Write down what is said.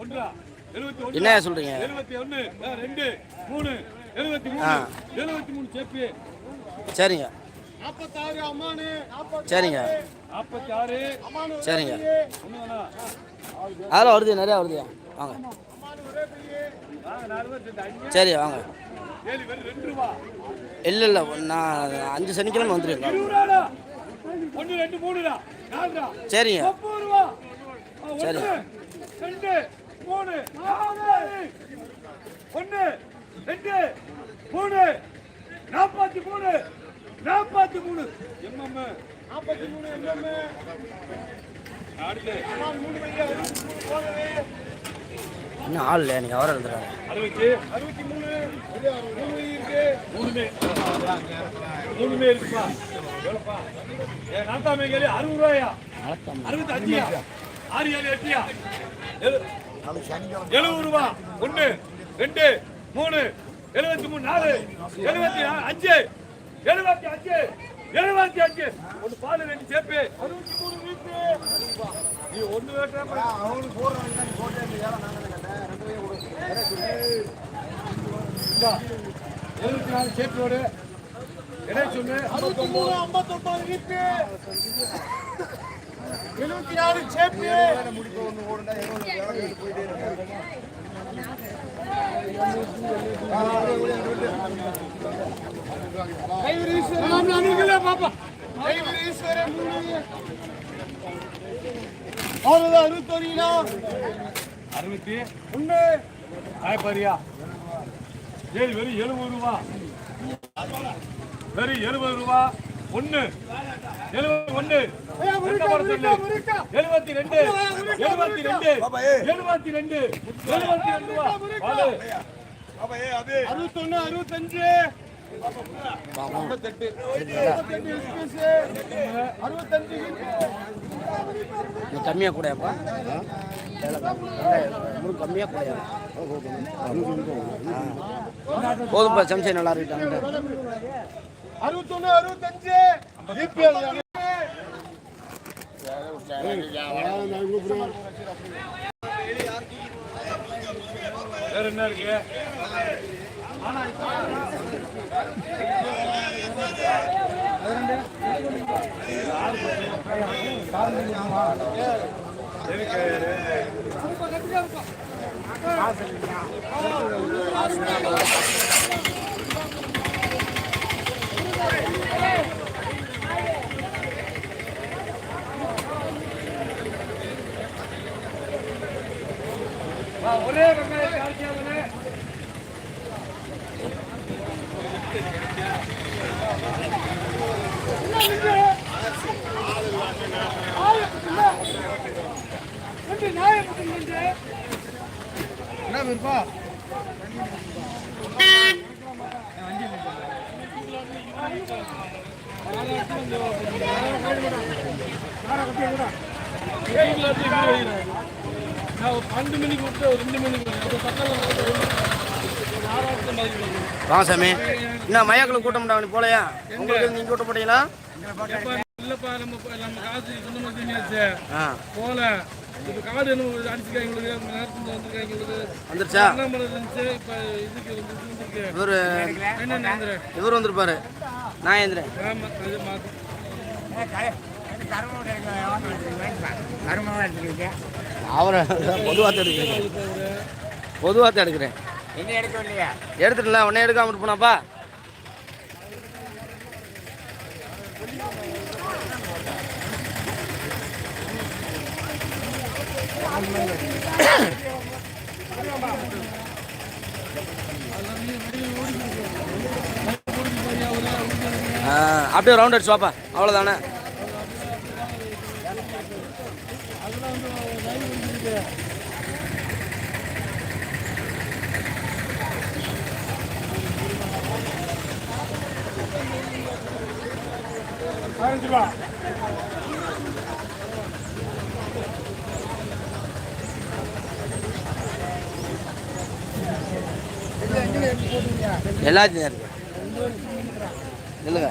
ஒன்று, என்ன சொல்றீங்க? சரிங்க. சரிங்க. சரிங்க? அதெல்லாம் வருது நிறையா வருது. வாங்க. சரி வாங்க. இல்லை இல்லை நான் அஞ்சு சனிக்கிழமை வந்துடுங்க. சரிங்க. சரி. ரெண்டு, மூணு, நாலு. ஒண்ணு, ரெண்டு, மூணு, நாற்பத்தி மூணு நாற்பத்தி மூணு. எம்எம் நாற்பத்தி மூணு எம்எம் இன்னும் ஆள் இல்லை நீங்கள் அவரை எழுதுறாங்க அறுபத்தி அறுபத்தி மூணு. மூணு இருக்கு. மூணுமே. மூணுமே இருக்குப்பா. நாத்தாமே கேள்வி அறுபது ரூபாயா? அறுபத்தி அஞ்சியா ஆறு ஏழு எட்டியா? எழு- எழுபது ரூபா. ஒன்று ரெண்டு மூணு எழுபத்தி மூணு நாலு எழுபத்தி அஞ்சு எழுபத்தி அஞ்சு எழுபத்தி அஞ்சு. ஒன்று பால் ரெண்டு சேப்பு. அறுபத்தி மூணு வீட்டு. நீ ஒன்று வேட்டா அவனுக்கு எழுபத்தி நாலு சேப்போடு. என்ன சொல்லு? அறுபத்தி மூணு ஐம்பத்தொன்பது வீட்டு எழுபத்தி நாலு சேப்பு. அறுபத்தி. ஒண்ணு ஆயப்பாரியா ஏழு வெறும் எழுபது ரூபா. வெறும் எழுபது ரூபா ஒண்ணு. எழுபது ஒண்ணு. எந்த படம் சொல்லு? எழுபத்தி ரெண்டு. எழுபத்தி ரெண்டு. எழுபத்தி ரெண்டு. எழுபத்தி ரெண்டு அறுபத்தொன்னு அறுபத்தஞ்சு. அறுபத்தெட்டு. அறுபத்தஞ்சு கம்மியாக கூடயாப்பா? உங்களுக்கு கம்மியாக கூடயா? போதும்ப்பா சம்சை நல்லா இருக்கிட்டாங்க அறுபத்தொன்னு அறுபத்தஞ்சு. இபிஎல் வேற என்ன இருக்கு? ஒரே வெங்காயம் என்ன விருப்பா பன்னெண்டு மணிக்கு விட்டு ஒரு ரெண்டு மணிக்கு வாங்க சாமி என்ன மையாக்களுக்கு கூட்டம் பண்ண நீ போலையா? உங்களுக்கு நீங்கள் கூட்ட போட்டீங்களா? இல்லப்பா நம்ம நம்ம காசு போல. இப்போ என்ன அடிச்சுக்கா எங்களுக்கு நேரத்தில் வந்துருக்கா எங்களுக்கு வந்துருச்சா? அண்ணாமலை இருந்துச்சு? இப்போ இதுக்கு வந்து இது வந்துருக்கு. இவர் என்ன நேந்திர? இவர் வந்திருப்பாரு. நான் ஏந்திரேன். ஆமாம் அது மாற்று அவரை பொதுவாக எடுக்கிறேன். பொதுவாக எடுக்கிறேன். எடுத்துட்டல உடனே எடுக்காம இருப்பனாப்பா? அப்படியே ரவுண்ட் அடிச்சு வாப்பா. அவ்வளோதானே பதினஞ்சு ரூபா எல்லாத்தையும் இருக்கு. இல்லைங்க.